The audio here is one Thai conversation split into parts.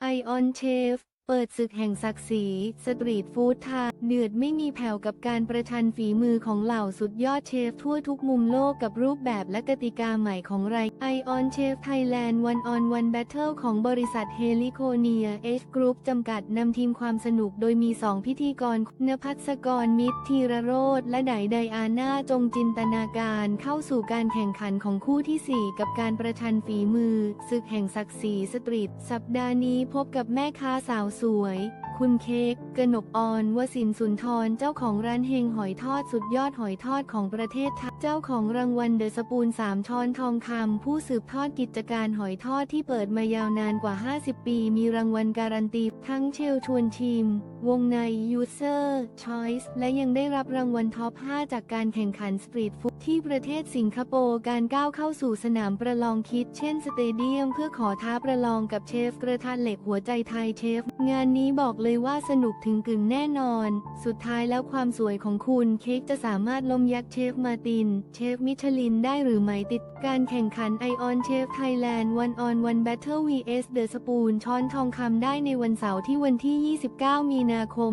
ไอออนเชฟ เปิดศึกแห่งศักดิ์ศรีสตรีทฟู้ดไทยเดือดไม่มีแผ่วกับการประชันฝีมือของเหล่าสุดยอดเชฟทั่วทุกมุมโลกกับรูปแบบและกติกาใหม่ของรายไอออนเชฟไทยแลนด์วันออนวันแบทเทิลของบริษัทเฮลิโคเนียเอชกรุ๊ปจำกัดนำทีมความสนุกโดยมีสองพิธีกรนภัสกรมิตรธีรโรธและไดไดอาน่าจงจินตนาการเข้าสู่การแข่งขันของคู่ที่ 4 กับการประชันฝีมือศึกแห่งศักดิ์ศรีสตรีทสัปดาห์นี้พบกับแม่ค้าสาวสวย คุณเค้กกนกออนวสินสุนทร เจ้าของร้านเฮงหอยทอดสุดยอดหอยทอดของประเทศไทยเจ้าของรางวัลเดอะสปูนสามช้อนทองคำผู้สืบทอดกิจการหอยทอดที่เปิดมายาวนานกว่า 50 ปี มีรางวัลการันตี ทั้งเชลชวนชิม วงใน User Choice และยังได้รับรางวัลท็อป 5 จากการแข่งขันสตรีทฟู้ดที่ประเทศสิงคโปร์การก้าวเข้าสู่สนามประลองคิด เช่นสเตเดียม เพื่อขอท้าประลองกับเชฟกระทะเหล็กหัวใจไทยเชฟ งานนี้บอกเลยว่าสนุกถึงกึ่งแน่นอน สุดท้ายแล้วความสวยของคุณเค้กจะสามารถล้มยักษ์เชฟมาติน เชฟมิชลินได้หรือไม่ติด การแข่งขันไอออนเชฟไทยแลนด์วันออนวันแบทเทิล vs The Spoon ช้อนทองคำได้ในวันเสาร์ที่วันที่ 29 มีนาคม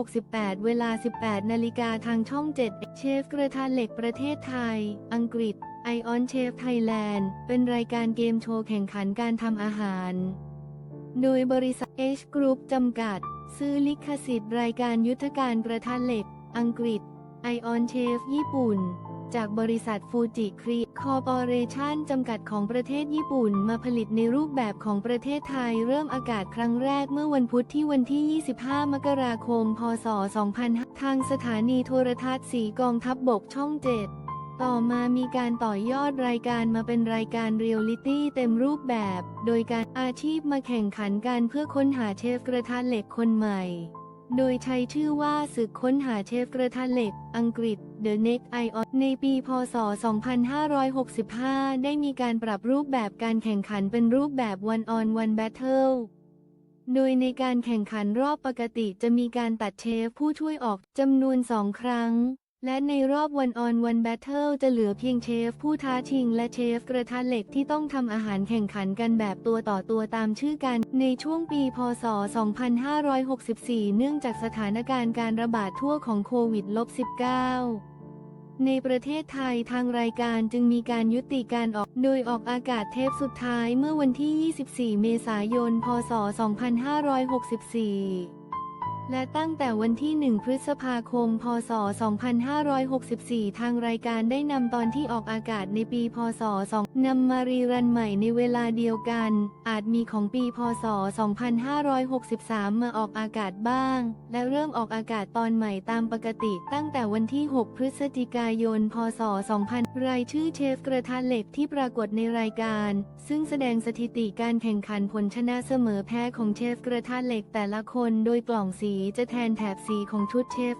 2568 เวลา 18 นาฬิกาทางช่อง 7 เชฟกระทะเหล็กประเทศไทย อังกฤษไอออนเชฟไทยแลนด์เป็นรายการเกมโชว์แข่งขันการทำอาหาร โดยบริษัท H Group จำกัด ซื้อลิขสิทธิ์รายการยุทธการกระทะเหล็ก อังกฤษ ไอออนเชฟญี่ปุ่น จากบริษัทฟูจิครีคอร์ปอเรชันจำกัดของประเทศญี่ปุ่นมาผลิตในรูปแบบของประเทศไทยเริ่มอากาศครั้งแรกเมื่อวันพุธที่วันที่ 25 มกราคม พศ 2000 ทางสถานีโทรทัศน์สีกองทัพบบกช่อง 7 ต่อมามีการต่อยอดรายการมาเป็นรายการเรียลลิตี้เต็มรูปแบบ โดยการอาชีพมาแข่งขันกันเพื่อค้นหาเชฟกระทะเหล็กคนใหม่ โดยใช้ชื่อว่าศึกค้นหาเชฟกระทะเหล็ก อังกฤษ The Next Ion ในปีพศ 2565 ได้มีการปรับรูปแบบการแข่งขันเป็นรูปแบบ One on One Battle โดยในการแข่งขันรอบปกติจะมีการตัดเชฟผู้ช่วยออกจำนวนสองครั้ง และในรอบ One on One Battle จะเหลือเพียงเชฟ ผู้ท้าชิงและเชฟกระทะเหล็กที่ต้องทำอาหารแข่งขันกันแบบตัวต่อตัวตามชื่อกัน ในช่วงปีพศ 2564 เนื่องจากสถานการณ์การระบาดทั่วของโควิด -19 ในประเทศไทยทางรายการจึงมีการยุติการออก โดยออกอากาศเทปสุดท้ายเมื่อวันที่ 24 เมษายน พศ 2564 และตั้งแต่วันที่ 1 พฤษภาคม พศ 2564 ทางรายการได้นำตอนที่ออกอากาศในปี พศ 2นำมารีรันใหม่ในเวลาเดียวกัน อาจมีของปี พศ 2563 มาออกอากาศบ้าง และเริ่มออกอากาศตอนใหม่ตามปกติ ตั้งแต่วันที่ 6 พฤศจิกายน พศ 2000 รายชื่อเชฟกระทะเหล็กที่ปรากฏในรายการ ซึ่งแสดงสถิติการแข่งขันผลชนะเสมอแพ้ของเชฟกระทะเหล็กแต่ละคนโดยกล่องสีจะแทนแถบสีของชุดเชฟ